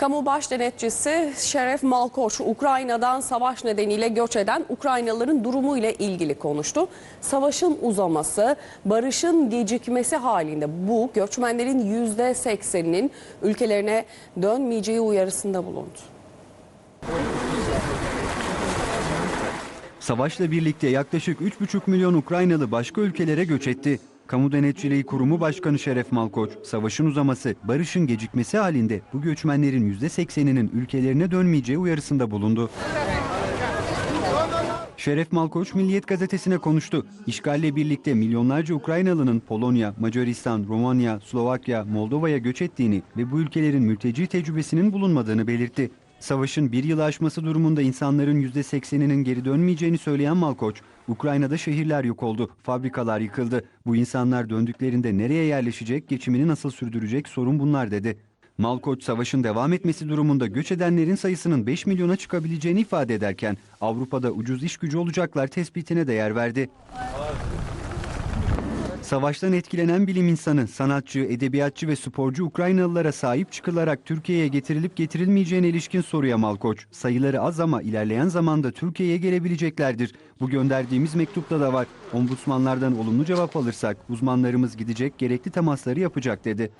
Kamu baş denetçisi Şeref Malkoç, Ukrayna'dan savaş nedeniyle göç eden Ukraynalıların durumu ile ilgili konuştu. Savaşın uzaması, barışın gecikmesi halinde bu göçmenlerin %80'inin ülkelerine dönmeyeceği uyarısında bulundu. Savaşla birlikte yaklaşık 3,5 milyon Ukraynalı başka ülkelere göç etti. Kamu Denetçiliği Kurumu Başkanı Şeref Malkoç, savaşın uzaması, barışın gecikmesi halinde bu göçmenlerin %80'inin ülkelerine dönmeyeceği uyarısında bulundu. Şeref Malkoç Milliyet Gazetesi'ne konuştu. İşgalle birlikte milyonlarca Ukraynalı'nın Polonya, Macaristan, Romanya, Slovakya, Moldova'ya göç ettiğini ve bu ülkelerin mülteci tecrübesinin bulunmadığını belirtti. Savaşın bir yılı aşması durumunda insanların %80'inin geri dönmeyeceğini söyleyen Malkoç, Ukrayna'da şehirler yok oldu, fabrikalar yıkıldı. Bu insanlar döndüklerinde nereye yerleşecek, geçimini nasıl sürdürecek sorun bunlar dedi. Malkoç savaşın devam etmesi durumunda göç edenlerin sayısının 5 milyona çıkabileceğini ifade ederken Avrupa'da ucuz iş gücü olacaklar tespitine de yer verdi. Savaştan etkilenen bilim insanı, sanatçı, edebiyatçı ve sporcu Ukraynalılara sahip çıkılarak Türkiye'ye getirilip getirilmeyeceğine ilişkin soruya Malkoç, sayıları az ama ilerleyen zamanda Türkiye'ye gelebileceklerdir. Bu gönderdiğimiz mektupta da var. Ombudsmanlardan olumlu cevap alırsak uzmanlarımız gidecek, gerekli temasları yapacak dedi.